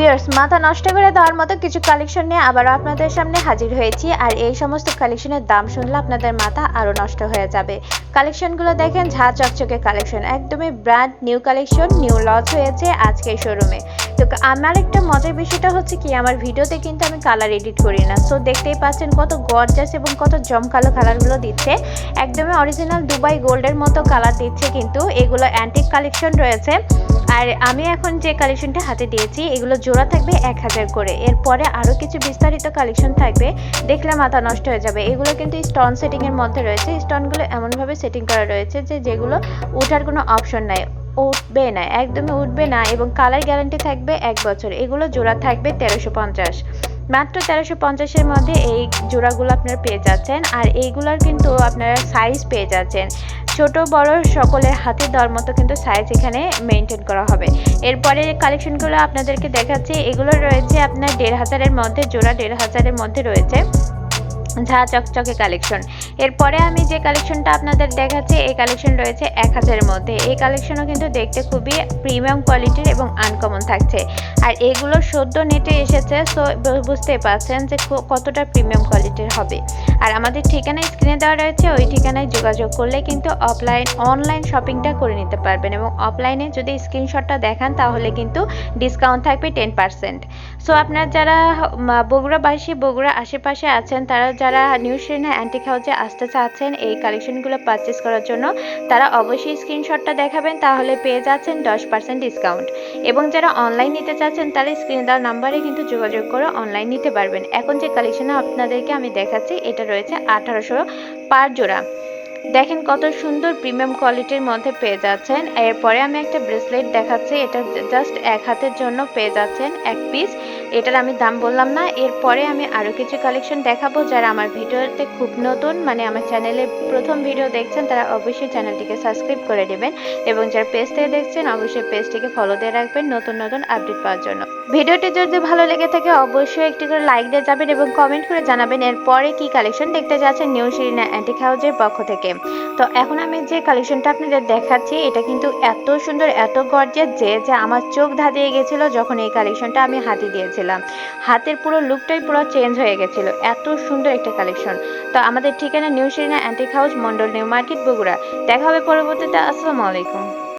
বিয়ার্স, মাথা নষ্ট করে দেওয়ার মতো কিছু কালেকশন নিয়ে আবারও আপনাদের সামনে হাজির হয়েছি। আর এই সমস্ত কালেকশনের দাম শুনলে আপনাদের মাথা আরও নষ্ট হয়ে যাবে। কালেকশনগুলো দেখেন, ঝা চকচকে কালেকশন একদমই brand new collection new launch হয়েছে আজকে শোরুমে তো আমার একটা মজার বিষয়টা হচ্ছে কি, আমার ভিডিওতে কিন্তু আমি কালার এডিট করি না। সো দেখতেই পাচ্ছেন কত গর্জাস এবং কত জমকালো কালারগুলো দিচ্ছে। একদমই অরিজিনাল দুবাই গোল্ডের মতো কালার দিচ্ছে কিন্তু এগুলো অ্যান্টিক কালেকশন রয়েছে। আর আমি এখন যে কালেকশনটা হাতে দিয়েছি, এগুলো জোড়া থাকবে এক হাজার করে। এরপরে আরও কিছু বিস্তারিত কালেকশন থাকবে, দেখলে মাথা নষ্ট হয়ে যাবে। এগুলো কিন্তু স্টোন সেটিংয়ের মধ্যে রয়েছে। স্টোনগুলো এমনভাবে সেটিং করা রয়েছে যে যেগুলো ওঠার কোনো অপশন নাই, উঠবে না, একদমই উঠবে না এবং কালার গ্যারান্টি থাকবে এক বছর। এগুলো জোড়া থাকবে তেরোশো পঞ্চাশ। মাত্র তেরোশো পঞ্চাশের মধ্যে এই জোড়াগুলো আপনারা পেয়ে যাচ্ছেন। আর এইগুলোর কিন্তু আপনারা সাইজ পেয়ে যাচ্ছেন। ছোট, বড় সকলের হাতে দেওয়ার মতো কিন্তু সাইজ এখানে মেনটেন করা হবে। এরপরে কালেকশনগুলো আপনাদেরকে দেখাচ্ছি। এগুলো রয়েছে আপনার দেড় হাজারের মধ্যে, জোড়া দেড় হাজারের মধ্যে রয়েছে। ঝা চকচকে কালেকশন এরপরে আমি যে কালেকশনটা আপনাদের দেখাচ্ছি, এই কালেকশন রয়েছে এক হাজারের মধ্যে। এই কালেকশনও কিন্তু দেখতে খুবই প্রিমিয়াম কোয়ালিটির এবং আনকমন থাকছে। আর এগুলো সদ্য নেটে এসেছে সো বুঝতে পারছেন যে কতটা প্রিমিয়াম কোয়ালিটির হবে। আর আমাদের ঠিকানা স্ক্রিনে দেওয়া রয়েছে, ওই ঠিকানায় যোগাযোগ করলে কিন্তু অফলাইন অনলাইন শপিংটা করে নিতে পারবেন এবং অফলাইনে যদি স্ক্রিনশটটা দেখান, তাহলে কিন্তু ডিসকাউন্ট থাকবে টেন পার্সেন্ট সো আপনার যারা বগুড়াবাসী, বগুড়া আশেপাশে আছেন, তারা যারা নিউ শ্রেণি অ্যান্টিক হাউসে আসতে চাচ্ছেন এই কালেকশনগুলো পারচেস করার জন্য, তারা অবশ্যই স্ক্রিনশটটা দেখাবেন, তাহলে পেয়ে যাচ্ছেন দশ পার্সেন্ট ডিসকাউন্ট এবং যারা অনলাইন নিতে চাচ্ছেন, তারা স্ক্রিনে দেওয়ার নাম্বারে কিন্তু যোগাযোগ করে অনলাইন নিতে পারবেন। এখন যে কালেকশন আপনাদেরকে আমি দেখাচ্ছি, এটা রয়েছে আঠারোশো পার জোড়া। দেখেন কত সুন্দর প্রিমিয়াম কোয়ালিটির মধ্যে পেয়ে যাচ্ছেন। এরপরে আমি একটা ব্রেসলেট দেখাচ্ছি, এটা জাস্ট এক হাতের জন্য পেয়ে যাচ্ছেন এক পিস এটার আমি দাম বললাম না, এরপরে আমি আরও কিছু কালেকশন দেখাবো যারা আমার ভিডিওতে খুব নতুন মানে আমার চ্যানেলে প্রথম ভিডিও দেখছেন, তারা অবশ্যই চ্যানেলটিকে সাবস্ক্রাইব করে দেবেন এবং যারা পেজ থেকে দেখছেন, অবশ্যই পেজটিকে ফলো দিয়ে রাখবেন নতুন নতুন আপডেট পাওয়ার জন্য। ভিডিওটি যদি ভালো লেগে থাকে, অবশ্যই একটি করে লাইক দিয়ে যাবেন এবং কমেন্ট করে জানাবেন এরপরে কি কালেকশন দেখতে যাচ্ছেন নিউ শিরিনা অ্যান্টিক হাউজের পক্ষ থেকে। তো এখন আমি যে কালেকশনটা আপনাদের দেখাচ্ছি, এটা কিন্তু এত সুন্দর, এত গর্জেস যে যে আমার চোখ ধাঁধিয়ে গেছিল যখন এই কালেকশনটা আমি হাতে দিয়েছিলাম। হাতের পুরো লুকটাই পুরো চেঞ্জ হয়ে গেছিল। এত সুন্দর একটা কালেকশন তো আমাদের ঠিকানা new Shirina antique house Mondal new market Bogura. দেখা হবে পরবর্তীতে। আসসালামু আলাইকুম।